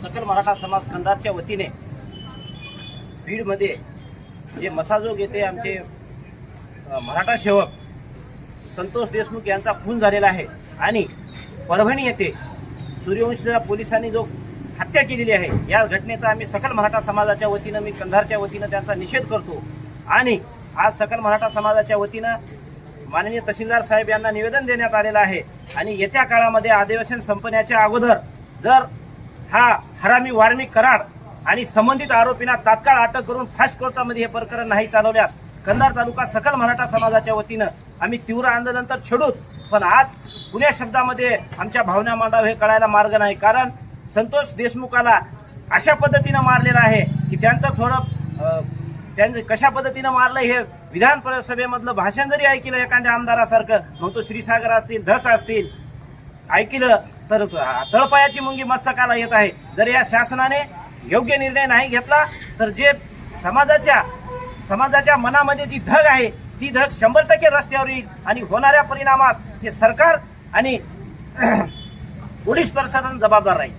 सकल मराठा समाज कंधारच्या वतीने बीडमध्ये जे मसाजोग येथे आमचे मराठा सेवक संतोष देशमुख यांचा खून झालेला आहे आणि परभणी येथे सूर्यवंशी पोलिसांनी जो हत्या केलेली आहे या घटनेचा आम्ही सकल मराठा समाजाच्या वतीनं मी कंधारच्या वतीनं त्यांचा निषेध करतो. आणि आज सकल मराठा समाजाच्या वतीनं माननीय तहसीलदार साहेब यांना निवेदन देण्यात आलेलं आहे. आणि येत्या काळामध्ये अधिवेशन संपण्याच्या अगोदर जर हा हरामी वारमी कराड आणि संबंधित आरोपींना तात्काळ अटक करून फास्ट कोर्टामध्ये हे प्रकरण नाही चालवल्यास कंधार तालुका सकल मराठा समाजाच्या वतीनं आम्ही तीव्र आंदोलन तर छेडूत पण आज पुण्या शब्दामध्ये आमच्या भावना मांडाव हे कळायला मार्ग नाही. कारण संतोष देशमुखाला अशा पद्धतीनं मारलेलं आहे की त्यांचं थोडं त्यांचं कशा पद्धतीनं मारलं हे विधान परिषदेमधलं भाषण जरी ऐकलं एखाद्या आमदारासारखं मग तो श्रीसागर असतील धस असतील ऐकलं तर तळपायाची मुंगी मस्तकाला येत आहे. जर या शासनाने योग्य निर्णय नाही घेतला तर जे समाजाच्या समाजाच्या मनामध्ये जी धग आहे ती धग शंभर टक्के रस्त्यावर येईल आणि होणाऱ्या परिणामास हे सरकार आणि पोलीस प्रशासन जबाबदार राहील.